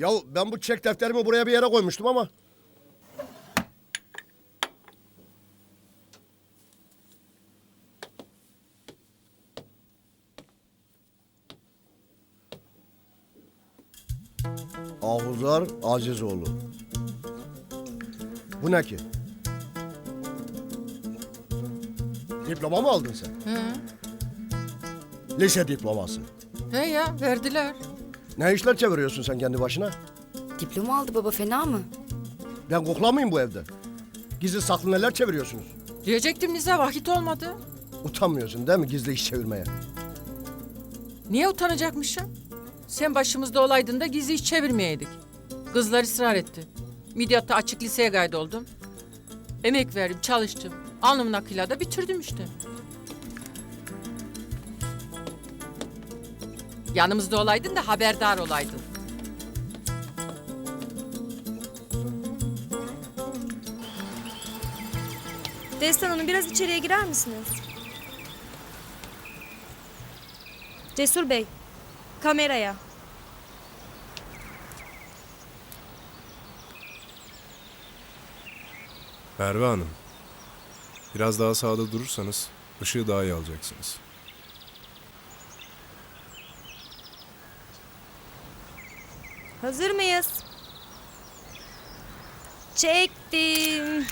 Ya ben bu çek defterimi buraya bir yere koymuştum ama. Ahuzar Azizoğlu. Bu ne ki? Diploma mı aldın sen? Hı. Lise diploması. He ya verdiler. Ne işler çeviriyorsun sen kendi başına? Diploma aldı baba fena mı? Ben koklamayayım bu evde. Gizli saklı neler çeviriyorsunuz? Diyecektim Niza vakit olmadı. Utanmıyorsun değil mi gizli iş çevirmeye? Niye utanacakmışım? Sen başımızda olaydın da gizli iş çevirmeyeydik. Kızlar ısrar etti. Midyat'ta açık liseye kaydoldum. Emek verdim, çalıştım. Alnımın akıyla da bitirdim işte. Yanımızda olaydın da haberdar olaydın. Destan Hanım biraz içeriye girer misiniz? Cesur Bey, kameraya. Merve Hanım, biraz daha sağda durursanız ışığı daha iyi alacaksınız. Hazır mıyız? Çektim.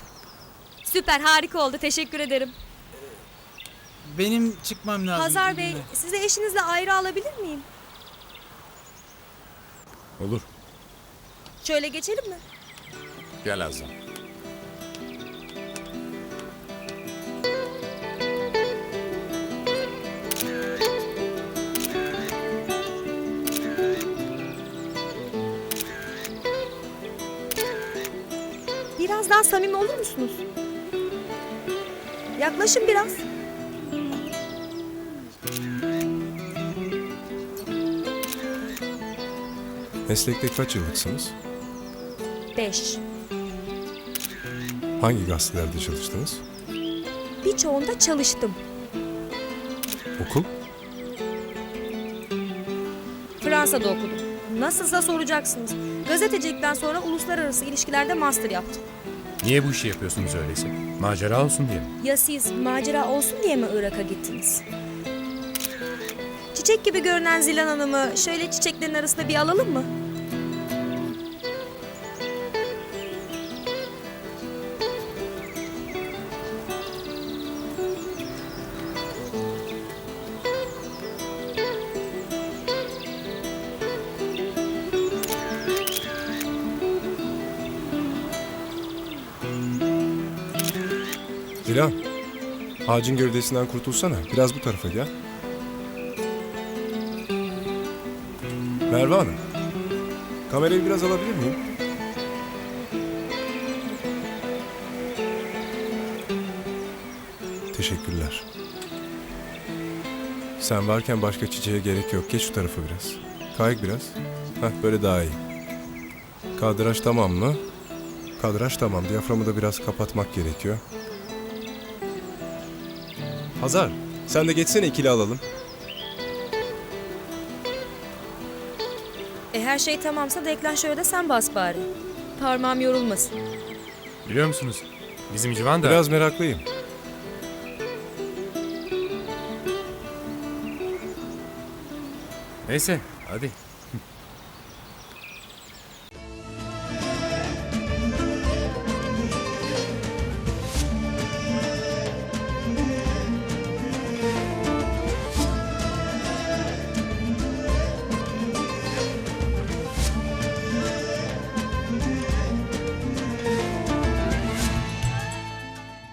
Süper, harika oldu. Teşekkür ederim. Benim çıkmam lazım. Hazar Bey, sizi eşinizle ayrı alabilir miyim? Olur. Şöyle geçelim mi? Gel Azam. Biraz daha samimi olur musunuz? Yaklaşın biraz. Meslekte kaç yıllıksınız? Beş. Hangi gazetelerde çalıştınız? Birçoğunda çalıştım. Okul? Fransa'da okudum. Nasılsa soracaksınız. Gazetecilikten sonra uluslararası ilişkilerde master yaptım. Niye bu işi yapıyorsunuz öyleyse? Macera olsun diye mi? Ya siz macera olsun diye mi Irak'a gittiniz? Çiçek gibi görünen Zilan Hanım'ı şöyle çiçeklerin arasında bir alalım mı? Dilan, ağacın gövdesinden kurtulsana. Biraz bu tarafa gel. Merve Hanım, kamerayı biraz alabilir miyim? Teşekkürler. Sen varken başka çiçeğe gerek yok. Geç şu tarafa biraz. Kayık biraz. Heh, böyle daha iyi. Kadraj tamam mı? Kadraj tamam. Diyaframı da biraz kapatmak gerekiyor. Hazar, sen de geçsene ikili alalım. E her şey tamamsa deklanşöre de sen bas bari. Parmağım yorulmasın. Biliyor musunuz? Bizim Civan da... Biraz meraklıyım. Neyse hadi